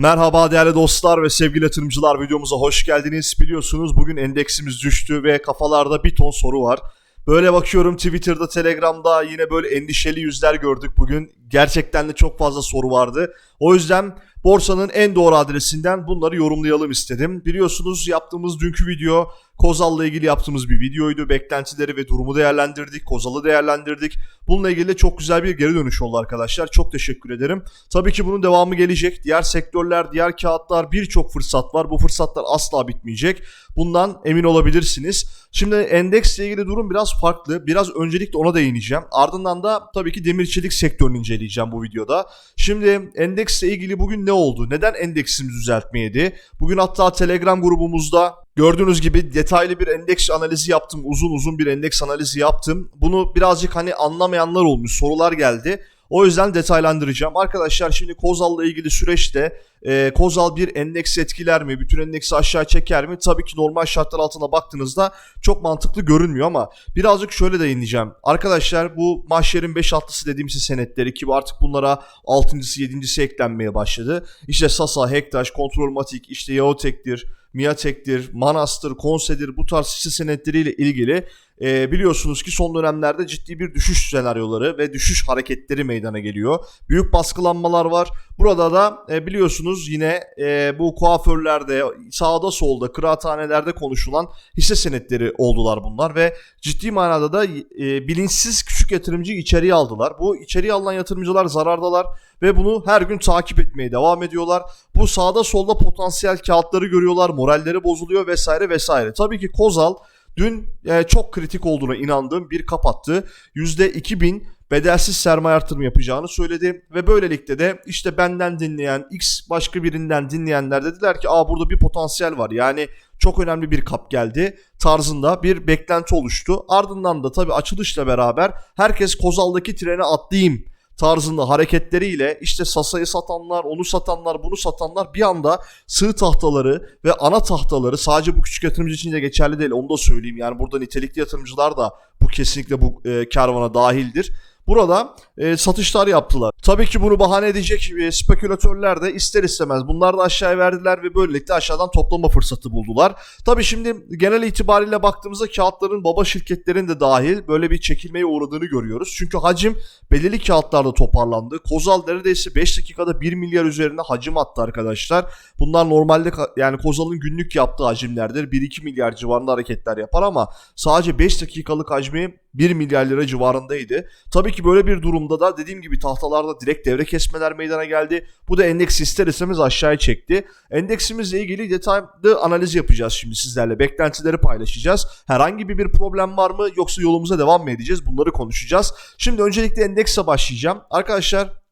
Merhaba değerli dostlar ve sevgili yatırımcılar videomuza hoş geldiniz. Biliyorsunuz bugün endeksimiz düştü ve kafalarda bir ton soru var. Böyle bakıyorum Twitter'da, Telegram'da yine böyle endişeli yüzler gördük bugün. Gerçekten de çok fazla soru vardı. O yüzden borsanın en doğru adresinden bunları yorumlayalım istedim. Biliyorsunuz yaptığımız dünkü video Kozal'la ilgili yaptığımız bir videoydu. Beklentileri ve durumu değerlendirdik. Kozal'ı değerlendirdik. Bununla ilgili de çok güzel bir geri dönüş oldu arkadaşlar. Çok teşekkür ederim. Tabii ki bunun devamı gelecek. Diğer sektörler, diğer kağıtlar birçok fırsat var. Bu fırsatlar asla bitmeyecek. Bundan emin olabilirsiniz. Şimdi endeksle ilgili durum biraz farklı. Biraz öncelikle ona değineceğim. Ardından da tabii ki demir çelik sektörünü inceleyeceğim bu videoda. Şimdi endeksle ilgili bugün ne oldu? Neden endeksimiz düzeltmeydi? Bugün hatta Telegram grubumuzda Gördüğünüz gibi detaylı bir endeks analizi yaptım. Uzun uzun bir endeks analizi yaptım. Bunu birazcık hani anlamayanlar olmuş. Sorular geldi. O yüzden detaylandıracağım. Arkadaşlar şimdi Kozal'la ilgili süreçte e, Kozal bir endeks etkiler mi? Bütün endeksi aşağı çeker mi? Tabii ki normal şartlar altında baktığınızda çok mantıklı görünmüyor ama birazcık şöyle değineceğim. Arkadaşlar bu mahşerin 5 altlısı dediğimiz senetleri ki artık bunlara 6.sı 7.si eklenmeye başladı. İşte Sasa, Hektaş, Kontrolmatik, işte Yaotek'tir, Miatek'tir, Manastır, Konsedir bu tarz hisse senetleriyle ilgili e, biliyorsunuz ki son dönemlerde ciddi bir düşüş senaryoları ve düşüş hareketleri meydana geliyor. Büyük baskılanmalar var. Burada da e, biliyorsunuz yine e, bu kuaförlerde sağda solda kıraathanelerde konuşulan hisse senetleri oldular bunlar ve ciddi manada da e, bilinçsiz küçük yatırımcı içeriye aldılar. Bu içeriye alınan yatırımcılar zarardalar ve bunu her gün takip etmeye devam ediyorlar. Bu sağda solda potansiyel kağıtları görüyorlar, moralleri bozuluyor vesaire vesaire. Tabii ki Kozal dün e, çok kritik olduğuna inandığım bir kapattı. %2000 bedelsiz sermaye artırımı yapacağını söyledi ve böylelikle de işte benden dinleyen X başka birinden dinleyenler dediler ki aa burada bir potansiyel var yani çok önemli bir kap geldi tarzında bir beklenti oluştu. Ardından da tabii açılışla beraber herkes Kozal'daki trene atlayayım tarzında hareketleriyle işte Sasa'yı satanlar, onu satanlar, bunu satanlar bir anda sığ tahtaları ve ana tahtaları sadece bu küçük yatırımcı için de geçerli değil onu da söyleyeyim. Yani burada nitelikli yatırımcılar da bu kesinlikle bu e, kervana dahildir. Burada e, satışlar yaptılar. Tabii ki bunu bahane edecek e, spekülatörler de ister istemez bunlar da aşağıya verdiler ve böylelikle aşağıdan toplama fırsatı buldular. Tabii şimdi genel itibariyle baktığımızda kağıtların baba şirketlerin de dahil böyle bir çekilmeye uğradığını görüyoruz. Çünkü hacim belirli kağıtlarda toparlandı. Kozal neredeyse 5 dakikada 1 milyar üzerinde hacim attı arkadaşlar. Bunlar normalde yani Kozal'ın günlük yaptığı hacimlerdir. 1-2 milyar civarında hareketler yapar ama sadece 5 dakikalık hacmi 1 milyar lira civarındaydı. Tabii ki böyle bir durumda da dediğim gibi tahtalarda direkt devre kesmeler meydana geldi. Bu da endeks ister istemez aşağıya çekti. Endeksimizle ilgili detaylı analiz yapacağız şimdi sizlerle. Beklentileri paylaşacağız. Herhangi bir, bir problem var mı yoksa yolumuza devam mı edeceğiz? Bunları konuşacağız. Şimdi öncelikle endekse başlayacağım. Arkadaşlar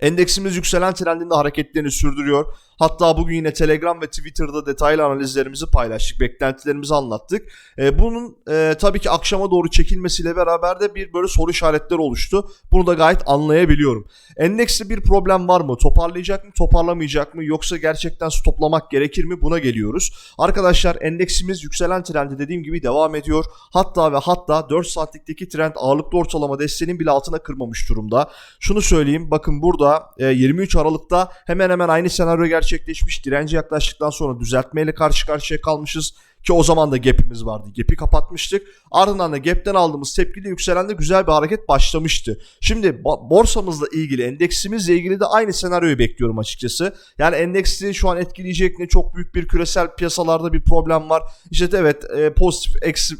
Endeksimiz yükselen trendinde hareketlerini sürdürüyor. Hatta bugün yine Telegram ve Twitter'da detaylı analizlerimizi paylaştık, beklentilerimizi anlattık. E, bunun e, tabii ki akşama doğru çekilmesiyle beraber de bir böyle soru işaretleri oluştu. Bunu da gayet anlayabiliyorum. Endekste bir problem var mı? Toparlayacak mı, toparlamayacak mı? Yoksa gerçekten stoplamak gerekir mi? Buna geliyoruz. Arkadaşlar endeksimiz yükselen trendi dediğim gibi devam ediyor. Hatta ve hatta 4 saatlikteki trend ağırlıklı ortalama desteğinin bile altına kırmamış durumda. Şunu söyleyeyim bakın burada e, 23 Aralık'ta hemen hemen aynı senaryo gerçekleşmiş. Direnci yaklaştıktan sonra düzeltmeyle karşı karşıya kalmışız. Ki o zaman da gap'imiz vardı. Gap'i kapatmıştık. Ardından da gap'ten aldığımız tepkiyle yükselen de güzel bir hareket başlamıştı. Şimdi borsamızla ilgili, endeksimizle ilgili de aynı senaryoyu bekliyorum açıkçası. Yani endeksi şu an etkileyecek ne çok büyük bir küresel piyasalarda bir problem var. İşte evet e, pozitif eksi,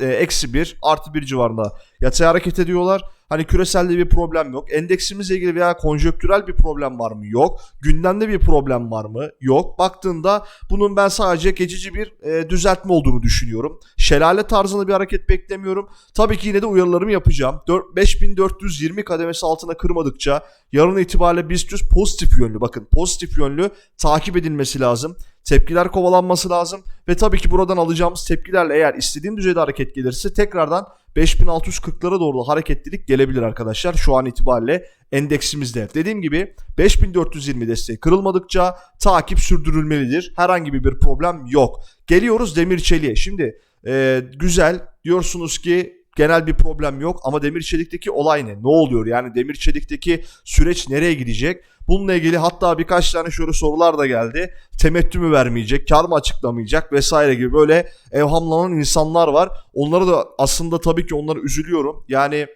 e, eksi 1 artı 1 civarında yatay hareket ediyorlar. Hani küreselde bir problem yok. Endeksimizle ilgili veya konjöktürel bir problem var mı? Yok. Gündemde bir problem var mı? Yok. Baktığında bunun ben sadece geçici bir e, düzeltme olduğunu düşünüyorum. Şelale tarzında bir hareket beklemiyorum. Tabii ki yine de uyarılarımı yapacağım. 4, 5420 kademesi altına kırmadıkça yarın itibariyle BIST pozitif yönlü bakın pozitif yönlü takip edilmesi lazım. Tepkiler kovalanması lazım ve tabii ki buradan alacağımız tepkilerle eğer istediğim düzeyde hareket gelirse tekrardan 5640'lara doğru hareketlilik gelebilir arkadaşlar şu an itibariyle endeksimizde. Dediğim gibi 5420 desteği kırılmadıkça takip sürdürülmelidir. Herhangi bir problem yok. Geliyoruz demir çeliğe. Şimdi e, güzel diyorsunuz ki genel bir problem yok ama demir çelikteki olay ne? Ne oluyor? Yani demir çelikteki süreç nereye gidecek? Bununla ilgili hatta birkaç tane şöyle sorular da geldi. Temettü mü vermeyecek, kar mı açıklamayacak vesaire gibi böyle evhamlanan insanlar var. Onlara da aslında tabii ki onlara üzülüyorum. Yani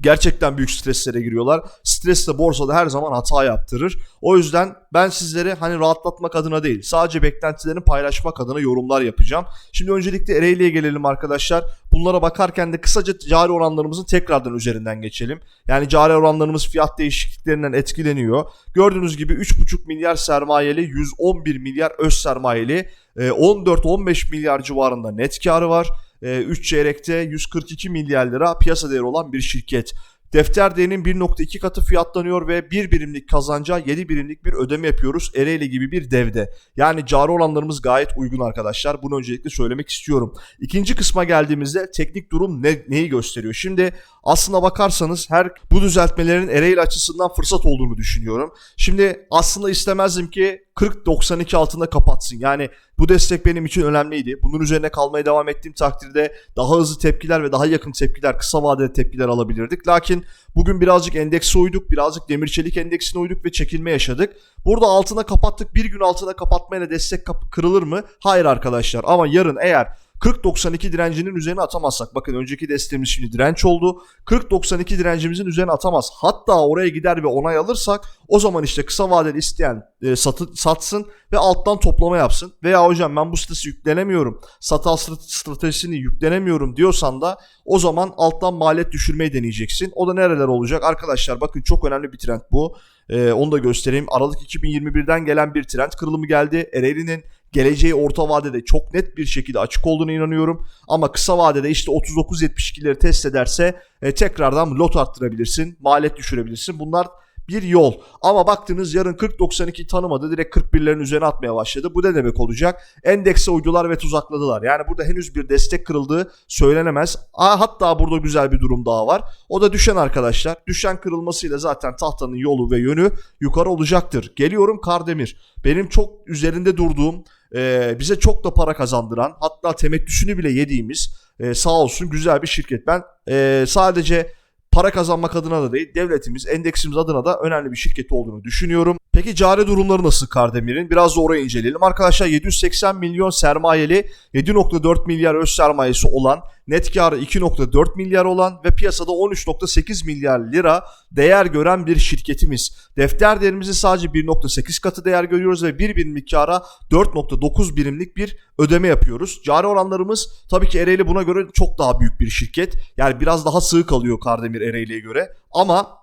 gerçekten büyük streslere giriyorlar. Stres de borsada her zaman hata yaptırır. O yüzden ben sizlere hani rahatlatmak adına değil sadece beklentilerini paylaşmak adına yorumlar yapacağım. Şimdi öncelikle Ereğli'ye gelelim arkadaşlar. Bunlara bakarken de kısaca cari oranlarımızın tekrardan üzerinden geçelim. Yani cari oranlarımız fiyat değişikliklerinden etkileniyor. Gördüğünüz gibi 3,5 milyar sermayeli 111 milyar öz sermayeli 14-15 milyar civarında net karı var. 3 çeyrekte 142 milyar lira piyasa değeri olan bir şirket. Defter değerinin 1.2 katı fiyatlanıyor ve 1 birimlik kazanca 7 birimlik bir ödeme yapıyoruz Ereğli gibi bir devde. Yani cari oranlarımız gayet uygun arkadaşlar. Bunu öncelikle söylemek istiyorum. İkinci kısma geldiğimizde teknik durum ne, neyi gösteriyor? Şimdi aslına bakarsanız her bu düzeltmelerin Ereğli açısından fırsat olduğunu düşünüyorum. Şimdi aslında istemezdim ki 40-92 altında kapatsın. Yani bu destek benim için önemliydi. Bunun üzerine kalmaya devam ettiğim takdirde daha hızlı tepkiler ve daha yakın tepkiler, kısa vadeli tepkiler alabilirdik. Lakin bugün birazcık endekse uyduk, birazcık demir çelik endeksine uyduk ve çekilme yaşadık. Burada altına kapattık. Bir gün altına kapatmayla destek kırılır mı? Hayır arkadaşlar. Ama yarın eğer 40-92 direncinin üzerine atamazsak bakın önceki desteğimiz şimdi direnç oldu. 40-92 direncimizin üzerine atamaz. Hatta oraya gider ve onay alırsak o zaman işte kısa vadeli isteyen e, satı, satsın ve alttan toplama yapsın. Veya hocam ben bu sitesi yüklenemiyorum. Satal stratejisini yüklenemiyorum diyorsan da o zaman alttan maliyet düşürmeyi deneyeceksin. O da nereler olacak? Arkadaşlar bakın çok önemli bir trend bu. Ee, onu da göstereyim. Aralık 2021'den gelen bir trend kırılımı geldi. Ereğli'nin geleceği orta vadede çok net bir şekilde açık olduğunu inanıyorum. Ama kısa vadede işte 39-72'leri test ederse e, tekrardan lot arttırabilirsin, maliyet düşürebilirsin. Bunlar bir yol. Ama baktınız yarın 40-92 tanımadı direkt 41'lerin üzerine atmaya başladı. Bu ne demek olacak? Endekse uydular ve tuzakladılar. Yani burada henüz bir destek kırıldığı söylenemez. Aa, hatta burada güzel bir durum daha var. O da düşen arkadaşlar. Düşen kırılmasıyla zaten tahtanın yolu ve yönü yukarı olacaktır. Geliyorum Kardemir. Benim çok üzerinde durduğum e, bize çok da para kazandıran hatta temettüsünü bile yediğimiz e, sağ olsun güzel bir şirket. Ben e, sadece para kazanmak adına da değil devletimiz endeksimiz adına da önemli bir şirket olduğunu düşünüyorum. Peki cari durumları nasıl Kardemir'in? Biraz da orayı inceleyelim. Arkadaşlar 780 milyon sermayeli 7.4 milyar öz sermayesi olan net karı 2.4 milyar olan ve piyasada 13.8 milyar lira değer gören bir şirketimiz. Defter değerimizi sadece 1.8 katı değer görüyoruz ve 1 birimlik kara 4.9 birimlik bir ödeme yapıyoruz. Cari oranlarımız tabii ki Ereğli buna göre çok daha büyük bir şirket. Yani biraz daha sığ kalıyor Kardemir Ereğli'ye göre. Ama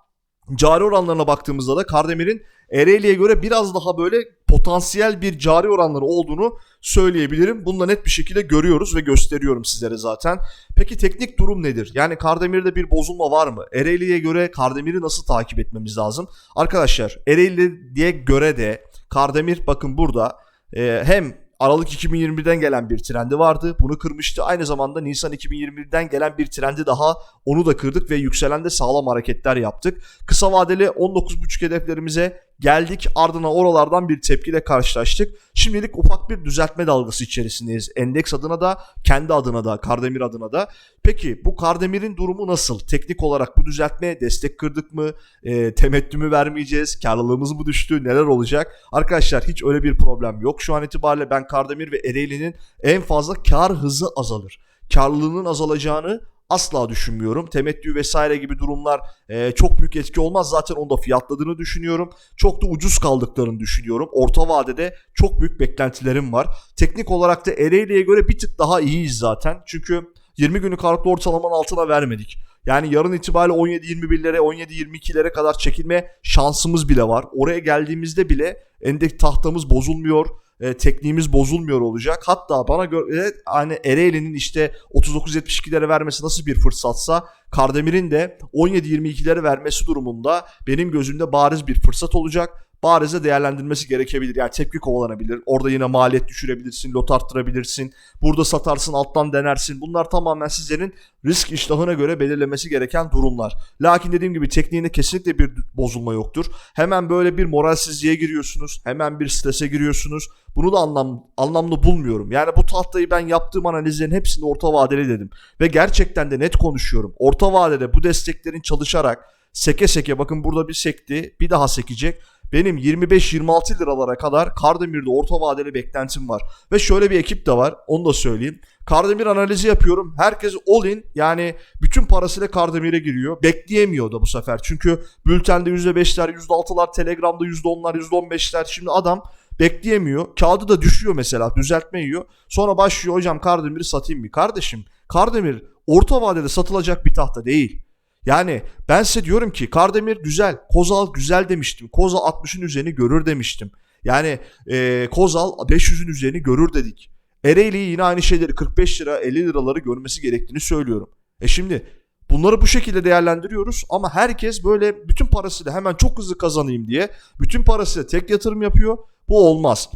cari oranlarına baktığımızda da Kardemir'in Ereğli'ye göre biraz daha böyle potansiyel bir cari oranları olduğunu söyleyebilirim. Bunu da net bir şekilde görüyoruz ve gösteriyorum sizlere zaten. Peki teknik durum nedir? Yani Kardemir'de bir bozulma var mı? Ereğli'ye göre Kardemir'i nasıl takip etmemiz lazım? Arkadaşlar Ereğli'ye göre de Kardemir bakın burada e, hem Aralık 2021'den gelen bir trendi vardı. Bunu kırmıştı. Aynı zamanda Nisan 2021'den gelen bir trendi daha onu da kırdık ve yükselen de sağlam hareketler yaptık. Kısa vadeli 19.5 hedeflerimize geldik ardına oralardan bir tepkiyle karşılaştık. Şimdilik ufak bir düzeltme dalgası içerisindeyiz. Endeks adına da kendi adına da Kardemir adına da. Peki bu Kardemir'in durumu nasıl? Teknik olarak bu düzeltmeye destek kırdık mı? E, temettü mü vermeyeceğiz? Karlılığımız mı düştü? Neler olacak? Arkadaşlar hiç öyle bir problem yok. Şu an itibariyle ben Kardemir ve Ereğli'nin en fazla kar hızı azalır. Karlılığının azalacağını asla düşünmüyorum. Temettü vesaire gibi durumlar e, çok büyük etki olmaz. Zaten onu da fiyatladığını düşünüyorum. Çok da ucuz kaldıklarını düşünüyorum. Orta vadede çok büyük beklentilerim var. Teknik olarak da Ereğli'ye göre bir tık daha iyiyiz zaten. Çünkü 20 günlük kartlı ortalamanın altına vermedik. Yani yarın itibariyle 17-21'lere 17-22'lere kadar çekilme şansımız bile var. Oraya geldiğimizde bile endek tahtamız bozulmuyor e, tekniğimiz bozulmuyor olacak. Hatta bana göre hani Ereğli'nin işte 39-72'lere vermesi nasıl bir fırsatsa Kardemir'in de 17-22'lere vermesi durumunda benim gözümde bariz bir fırsat olacak. Barize değerlendirmesi gerekebilir. Yani tepki kovalanabilir. Orada yine maliyet düşürebilirsin, lot arttırabilirsin. Burada satarsın, alttan denersin. Bunlar tamamen sizlerin risk iştahına göre belirlemesi gereken durumlar. Lakin dediğim gibi tekniğinde kesinlikle bir bozulma yoktur. Hemen böyle bir moralsizliğe giriyorsunuz. Hemen bir strese giriyorsunuz. Bunu da anlam, anlamlı bulmuyorum. Yani bu tahtayı ben yaptığım analizlerin hepsini orta vadeli dedim. Ve gerçekten de net konuşuyorum. Orta vadede bu desteklerin çalışarak seke seke bakın burada bir sekti bir daha sekecek. Benim 25-26 liralara kadar Kardemir'de orta vadeli beklentim var. Ve şöyle bir ekip de var onu da söyleyeyim. Kardemir analizi yapıyorum. Herkes all in yani bütün parasıyla Kardemir'e giriyor. Bekleyemiyor da bu sefer. Çünkü bültende %5'ler, %6'lar, Telegram'da %10'lar, %15'ler. Şimdi adam bekleyemiyor. Kağıdı da düşüyor mesela düzeltme yiyor. Sonra başlıyor hocam Kardemir'i satayım mı? Kardeşim Kardemir orta vadede satılacak bir tahta değil. Yani ben size diyorum ki Kardemir güzel, Kozal güzel demiştim. Kozal 60'ın üzerini görür demiştim. Yani e, Kozal 500'ün üzerini görür dedik. Ereğli yine aynı şeyleri 45 lira 50 liraları görmesi gerektiğini söylüyorum. E şimdi bunları bu şekilde değerlendiriyoruz ama herkes böyle bütün parasıyla hemen çok hızlı kazanayım diye bütün parasıyla tek yatırım yapıyor. Bu olmaz.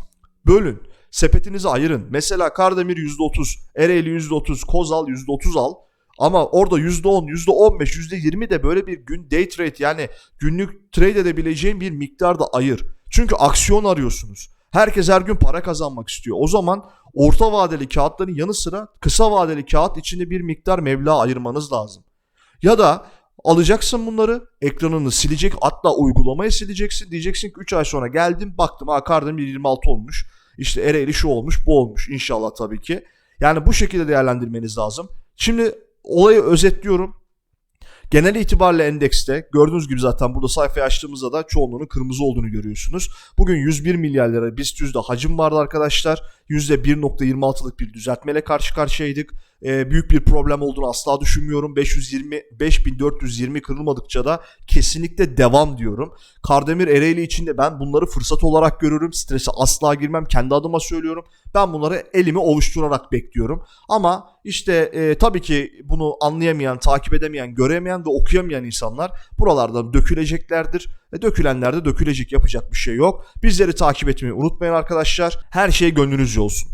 Bölün. Sepetinizi ayırın. Mesela Kardemir %30, Ereğli %30, Kozal %30 al. Ama orada %10, %15, %20 de böyle bir gün day trade yani günlük trade edebileceğin bir miktar da ayır. Çünkü aksiyon arıyorsunuz. Herkes her gün para kazanmak istiyor. O zaman orta vadeli kağıtların yanı sıra kısa vadeli kağıt içinde bir miktar meblağ ayırmanız lazım. Ya da alacaksın bunları ekranını silecek hatta uygulamayı sileceksin. Diyeceksin ki 3 ay sonra geldim baktım ha Kardemir 26 olmuş. İşte Ereğli şu olmuş bu olmuş inşallah tabii ki. Yani bu şekilde değerlendirmeniz lazım. Şimdi olayı özetliyorum. Genel itibariyle endekste gördüğünüz gibi zaten burada sayfayı açtığımızda da çoğunluğunun kırmızı olduğunu görüyorsunuz. Bugün 101 milyar lira BIST yüzde hacim vardı arkadaşlar. %1.26'lık bir düzeltmeyle karşı karşıyaydık. Ee, büyük bir problem olduğunu asla düşünmüyorum. 520 5420 kırılmadıkça da kesinlikle devam diyorum. Kardemir Ereğli için de ben bunları fırsat olarak görürüm. Strese asla girmem. Kendi adıma söylüyorum. Ben bunları elimi ovuşturarak bekliyorum. Ama işte e, tabii ki bunu anlayamayan, takip edemeyen, göremeyen ve okuyamayan insanlar buralardan döküleceklerdir. Ve dökülenler dökülecek yapacak bir şey yok. Bizleri takip etmeyi unutmayın arkadaşlar. Her şey gönlünüzce olsun.